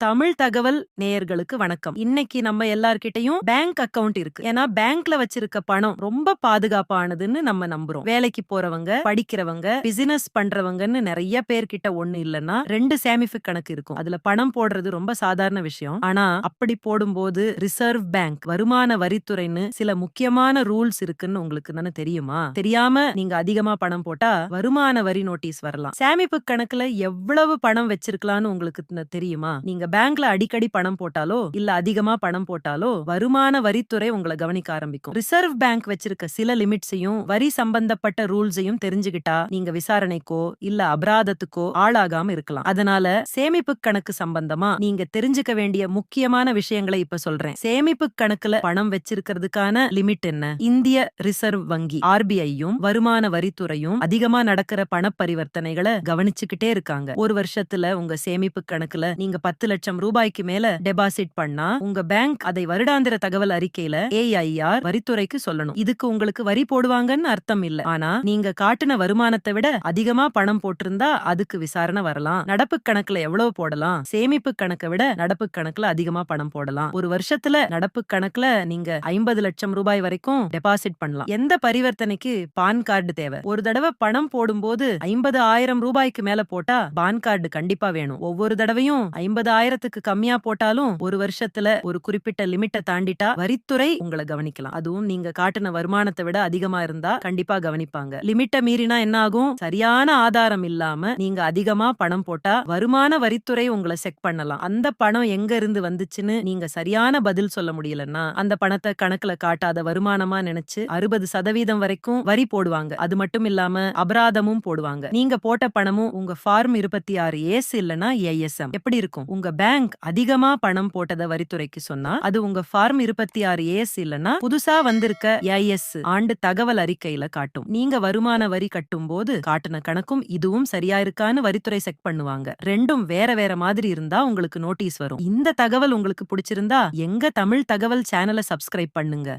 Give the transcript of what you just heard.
தமிழ் தகவல் நேயர்களுக்கு வணக்கம். இன்னைக்கு நம்ம எல்லார்கிட்டையும் பேங்க் அக்கவுண்ட் இருக்கு. ஏன்னா பேங்க்ல வச்சிருக்க பணம் ரொம்ப பாதுகாப்பானதுன்னு நம்ம நம்புறோம். வேலைக்கு போறவங்க படிக்கிறவங்க பிசினஸ் பண்றவங்கன்னு நிறைய பேர்கிட்ட ஒண்ணு இல்லைன்னா ரெண்டு சேமிப்பு கணக்கு இருக்கும். அதுல பணம் போடுறது ரொம்ப சாதாரண விஷயம். ஆனா அப்படி போடும்போது ரிசர்வ் பேங்க் வருமான வரித்துறைன்னு சில முக்கியமான ரூல்ஸ் இருக்குன்னு உங்களுக்கு தானே தெரியுமா? தெரியாம நீங்க அதிகமா பணம் போட்டா வருமான வரி நோட்டீஸ் வரலாம். சேமிப்பு கணக்குல எவ்வளவு பணம் வச்சிருக்கலாம்னு உங்களுக்கு தெரியுமா? நீங்க பேங்க்ல அடிக்கடி பணம் போட்டாலோ இல்ல அதிகமா பணம் போட்டாலோ வருமான வரித்துறை உங்களை கவனிக்க ஆரம்பிக்கும். ரிசர்வ் பேங்க் வச்சிருக்க சில லிமிட்ஸையும் வரி சம்பந்தப்பட்ட ரூல்ஸையும் தெரிஞ்சுகிட்டா நீங்க விசாரணைக்கோ இல்ல அபராதத்துக்கோ ஆளாகாம இருக்கலாம். அதனால சேமிப்பு கணக்கு சம்பந்தமா நீங்க தெரிஞ்சுக்க வேண்டிய முக்கியமான விஷயங்களை இப்ப சொல்றேன். சேமிப்பு கணக்குல பணம் வச்சிருக்கிறதுக்கான லிமிட் என்ன? இந்திய ரிசர்வ் வங்கி ஆர்பிஐயும் வருமான வரித்துறையும் அதிகமா நடக்கிற பண பரிவர்த்தனைகளை கவனிச்சுக்கிட்டே இருக்காங்க. ஒரு வருஷத்துல உங்க சேமிப்பு கணக்குல நீங்க பத்து லட்சம் ரூபாய்க்கு மேல டெபாசிட் பண்ணா உங்க பேங்க் அதை வருடாந்திர தகவல் அறிக்கையில ஏஐஆர் வரித்துறைக்கு சொல்லணும். இதுக்கு உங்களுக்கு வரி போடுவாங்கன்னு அர்த்தம் இல்ல. ஆனா நீங்க காட்டுன வருமானத்தை விட அதிகமா பணம் போட்டிருந்தா அதுக்கு விசாரணை வரலாம். நடப்பு கணக்குல எவ்வளவு போடலாம்? சேமிப்பு கணக்கை விட நடப்பு கணக்குல அதிகமா பணம் போடலாம். ஒரு வருஷத்துல நடப்பு கணக்குல நீங்க ஐம்பது லட்சம் ரூபாய் வரைக்கும் டெபாசிட் பண்ணலாம். எந்த பரிவர்த்தனைக்கு பான் கார்டு தேவை? ஒரு தடவை பணம் போடும்போது ஐம்பது ஆயிரம் ரூபாய்க்கு மேல போட்டா பான் கார்டு கண்டிப்பா வேணும். ஒவ்வொரு தடவையும் ஐம்பது ஆயிரத்துக்கு கம்மியா போட்டாலும் ஒரு வருஷத்துல ஒரு குறிப்பிட்ட லிமிட்டை தாண்டிட்டா வரித்துறை உங்களை கவனிக்கலாம். அதுவும் நீங்க காட்டின வருமானத்தை விட அதிகமா இருந்தா கண்டிப்பா கவனிப்பாங்க. லிமிட்டை மீறினா என்ன ஆகும்? சரியான ஆதாரம் இல்லாம நீங்க அதிகமா பணம் போட்டா வருமான வரித்துறை உங்களை செக் பண்ணலாம். அந்த பணம் எங்க இருந்து வந்துச்சுன்னு நீங்க சரியான பதில் சொல்ல முடியலன்னா அந்த பணத்தை கணக்குல காட்டாத வருமானமா நினைச்சு அறுபது சதவீதம் வரைக்கும் வரி போடுவாங்க. அது மட்டும் இல்லாம அபராதமும் போடுவாங்க. நீங்க போட்ட பணமும் உங்க ஃபார்ம் இருபத்தி ஆறு ஏஸ் இல்லனா ஏஎஸ்எம் எப்படி இருக்கும்? உங்க பேங்க் அதிகமா பணம் போட்டத வரித்துறைக்கு சொன்னா அது உங்க ஃபார்ம் இருபத்தி ஆறு ஏஎஸ் இல்லனா புதுசா வந்திருக்க ஏஎஸ் ஆண்டு தகவல் அறிக்கையில காட்டும். நீங்க வருமான வரி கட்டும் போது காட்டுன கணக்கும் இதுவும் சரியா இருக்கான்னு வரித்துறை செக் பண்ணுவாங்க. ரெண்டும் வேற வேற மாதிரி இருந்தா உங்களுக்கு நோட்டீஸ் வரும். இந்த தகவல் உங்களுக்கு பிடிச்சிருந்தா எங்க தமிழ் தகவல் சேனலை சப்ஸ்கிரைப் பண்ணுங்க.